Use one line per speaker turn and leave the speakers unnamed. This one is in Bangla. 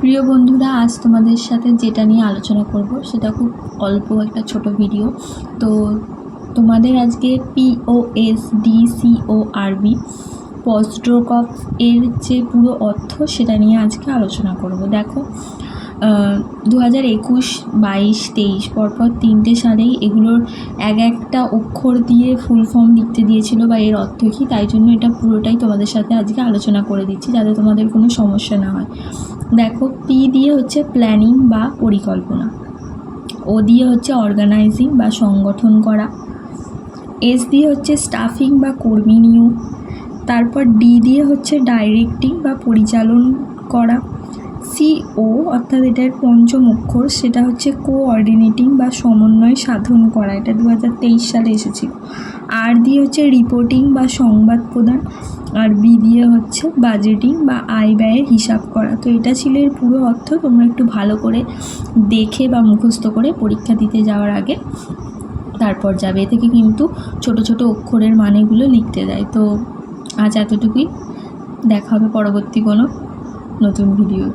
প্রিয় বন্ধুরা, আজ তোমাদের সাথে যেটা নিয়ে আলোচনা করব, সেটা খুব অল্প একটা ছোট ভিডিও তো তোমাদের আজকে পিওএস ডিসিও আরবি পস্ট্রোকপ এর যে পুরো অর্থ, সেটা নিয়ে আজকে আলোচনা করব। দেখো দু হাজার একুশ, বাইশ, তেইশ, পরপর তিনটে সালেই এগুলোর এক একটা অক্ষর দিয়ে ফুল ফর্ম লিখতে দিয়েছিল বা এর অর্থ কী, তাই জন্য এটা পুরোটাই তোমাদের সাথে আজকে আলোচনা করে দিচ্ছি, যাতে তোমাদের কোনো সমস্যা না হয়। দেখো পি দিয়ে হচ্ছে প্ল্যানিং বা পরিকল্পনা। ও দিয়ে হচ্ছে অর্গানাইজিং বা সংগঠন করা। এস দিয়ে হচ্ছে স্টাফিং বা কর্মী নিয়োগ। তারপর ডি দিয়ে হচ্ছে ডাইরেক্টিং বা পরিচালন করা। সিও অর্থাৎ এটার পঞ্চম অক্ষর, সেটা হচ্ছে কোঅর্ডিনেটিং বা সমন্বয় সাধন করা। এটা দু হাজার তেইশ সালে এসেছিল। আর দিয়ে হচ্ছে রিপোর্টিং বা সংবাদ প্রদান। আর বি দিয়ে হচ্ছে বাজেটিং বা আয় ব্যয়ের হিসাব করা। তো এটা ছিল এর পুরো অর্থ। তোমরা একটু ভালো করে দেখে বা মুখস্থ করে পরীক্ষা দিতে যাওয়ার আগে তারপর যাবে। থেকে কিন্তু ছোট ছোট অক্ষরের মানেগুলো লিখতে দেয়। তো আজ এতটুকুই। দেখা হবে পরবর্তী কোনো নতুন ভিডিও